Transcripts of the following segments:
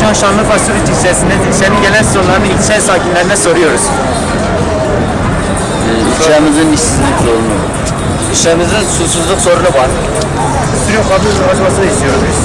şu an Şanlıurfa Suruç ilçesinde ilçenin gelen sorunlarını ilçe sakinlerine soruyoruz. İlçemizin işsizlik sorunu. İlçemizin susuzluk sorunu var. Sürü kabul ulaşmasını istiyoruz biz.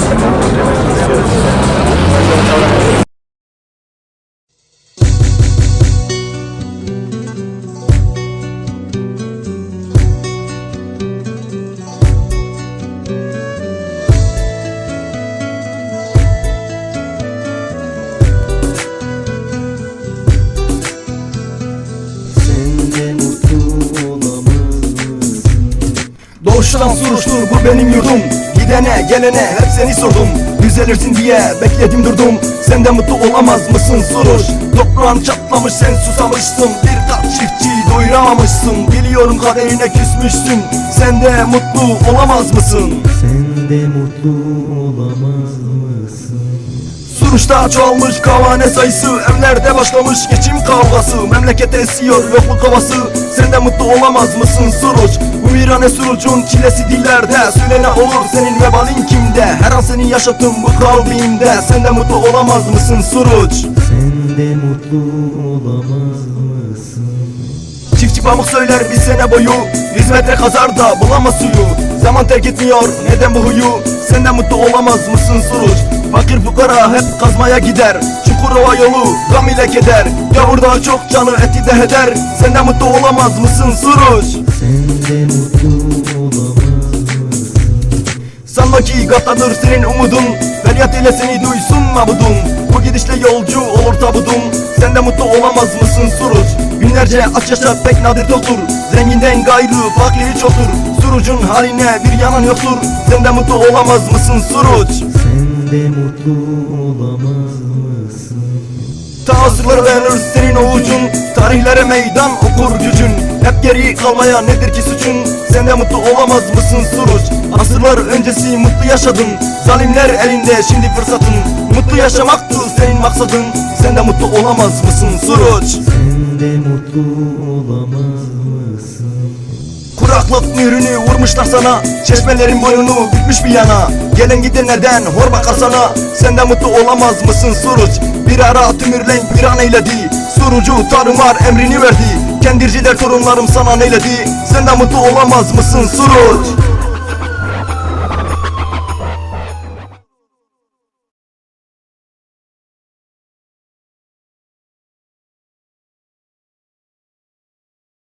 Doğuştan suruştur bu benim yurdum. Gidene gelene hep seni sordum. Düzelirsin diye bekledim durdum. Sen de mutlu olamaz mısın? Suruş Toprağın çatlamış sen susamışsın. Bir kat çiftçi doyuramamışsın. Biliyorum kaderine küsmüşsün. Sen de mutlu olamaz mısın? Sen de mutlu olamaz mısın? Suruşta çoğalmış kavane sayısı Evlerde başlamış. Geçim kavgası Memlekete esiyor yokluk havası. Sen de mutlu olamaz mısın Suruç? Bu virane Suruç'un çilesi dillerde. Söyle ne olur senin vebalin kimde? Her an seni yaşattım bu kalbimde Sen de mutlu olamaz mısın Suruç? Sen de mutlu olamaz mısın? Çiftçi pamuk söyler bir sene boyu. Yüz metre kazar da bulamaz suyu. Zaman terk etmiyor neden bu huyu? Sen de mutlu olamaz mısın Suruç Fakir fukara hep kazmaya gider. Çukurova yolu gam ile keder. Gavurda çok canı eti de heder. Sen de mutlu olamaz mısın Suruç? Sen de mutlu? Sanma ki gaftadır senin umudun. Feryat ile seni duysun mabudun. Bu gidişle yolcu olur tabudun. Sen de mutlu olamaz mısın Suruç? Günlerce aç yaşa pek nadir olur Zenginden gayrı fakiri çoktur. Surucun haline bir yanan yoktur. Sen de mutlu olamaz mısın Suruç? Sen de mutlu olamaz mısın? Ta asırlar dayanır senin ovucun Tarihlere meydan okur gücün. Hep geri kalmaya nedir ki suçun? Sen de mutlu olamaz mısın Suruç? Asırlar öncesi mutlu yaşadın. Zalimler elinde şimdi fırsatın. Mutlu yaşamaktı senin maksadın. Sen de mutlu olamaz mısın Suruç? Sen de mutlu? Kuraklık mührünü vurmuşlar sana. Çeşmelerin boyunu bükmüş bir yana. Gelen gidenlerden hor bakar sana. Sen de mutlu olamaz mısın Suruç? Bir ara tümürlenk bir an eyledi. Surucu tarımar emrini verdi. Kendirciler torunlarım sana neyledi? Sen de mutlu olamaz mısın Suruç